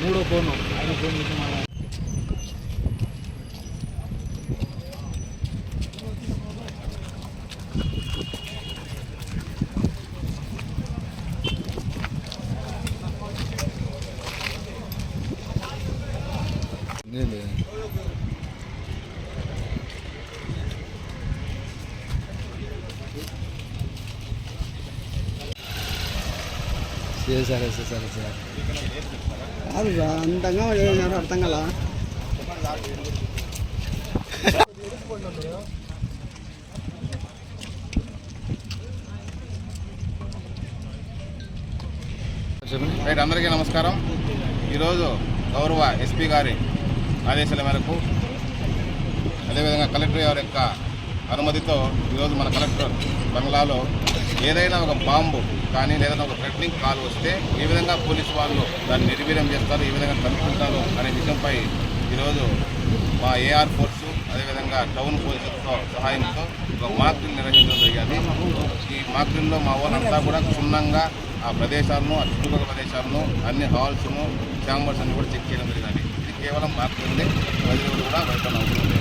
మూడో ఫోను ఆయన ఫోన్ చేసి మళ్ళీ సరే సరే సరే సరే. కాదు రా, అంతంగా చేసినారు అర్థం కదా రైట్ అందరికీ నమస్కారం. ఈరోజు గౌరవ ఎస్పీ గారి ఆదేశాల మేరకు అదేవిధంగా కలెక్టర్ గారి యొక్క అనుమతితో ఈరోజు మన కలెక్టర్ బంగ్లాలో ఏదైనా ఒక బాంబు కానీ లేదన్నా ఒక థ్రెటనింగ్ కాల్ వస్తే ఏ విధంగా పోలీసు వాళ్ళు దాన్ని నిర్వీర్యం చేస్తారు ఏ విధంగా కనుక్కుంటారు అనే విషయంపై ఈరోజు మా ఏఆర్ ఫోర్సు అదేవిధంగా టౌన్ పోలీసులతో సహాయంతో ఒక మాక్ నిర్వహించడం జరిగింది. ఈ మాక్ మా వాళ్ళంతా కూడా క్షుణ్ణంగా ఆ ప్రదేశాలను ఆ చుట్టుపక్కల ప్రదేశాలను అన్ని హాల్స్ను ఛాంబర్స్ అన్ని కూడా చెక్ చేయడం జరిగింది. ఇది కేవలం మాక్ ప్రజలు కూడా బయట అవుతుంది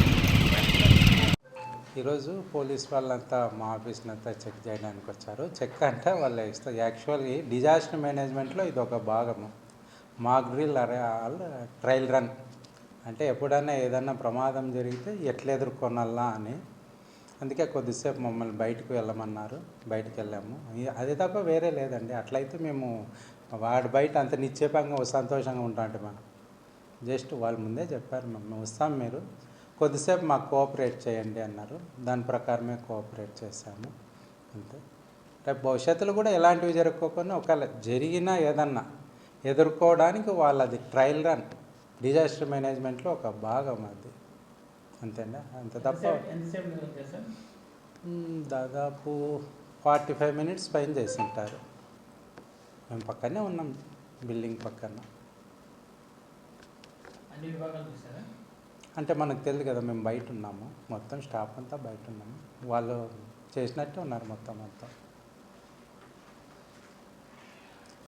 ఈరోజు పోలీస్ వాళ్ళంతా మా ఆఫీస్ని అంతా చెక్ చేయడానికి వచ్చారు. చెక్ అంటే వాళ్ళు ఇస్తారు యాక్చువల్లీ డిజాస్టర్ మేనేజ్మెంట్లో ఇది ఒక భాగము. మాక్ డ్రిల్ అరే ట్రయల్ రన్. అంటే ఎప్పుడైనా ఏదైనా ప్రమాదం జరిగితే ఎట్లా ఎదుర్కొనాలా అని. అందుకే కొద్దిసేపు మమ్మల్ని బయటకు వెళ్ళమన్నారు. బయటకు వెళ్ళాము. అది తప్ప వేరే లేదండి. అట్లయితే మేము వాడి బయట అంత నిశ్చేపంగా సంతోషంగా ఉంటామండి మనం. జస్ట్ వాళ్ళు ముందే చెప్పారు మేము వస్తాం మీరు. కొద్దిసేపు మాకు కోఆపరేట్ చేయండి అన్నారు. దాని ప్రకారమే కోఆపరేట్ చేశాము. అంతే. రేపు భవిష్యత్తులో కూడా ఎలాంటివి జరగకోకుండా ఒకవేళ జరిగినా ఏదన్నా ఎదుర్కోవడానికి వాళ్ళది ట్రయల్ రన్ డిజాస్టర్ మేనేజ్మెంట్లో ఒక భాగం అది. అంతేనా? అంత తప్ప దాదాపు ఫార్టీ ఫైవ్ మినిట్స్ పైన చేసి ఉంటారు మేము పక్కనే ఉన్నాం బిల్డింగ్ పక్కన. అన్ని విభాగాలు అంటే మనకు తెలియదు కదా మేము బయట ఉన్నాము. మొత్తం స్టాఫ్ అంతా బయట ఉన్నాము. వాళ్ళు చేసినట్టే ఉన్నారు మొత్తం అంతా.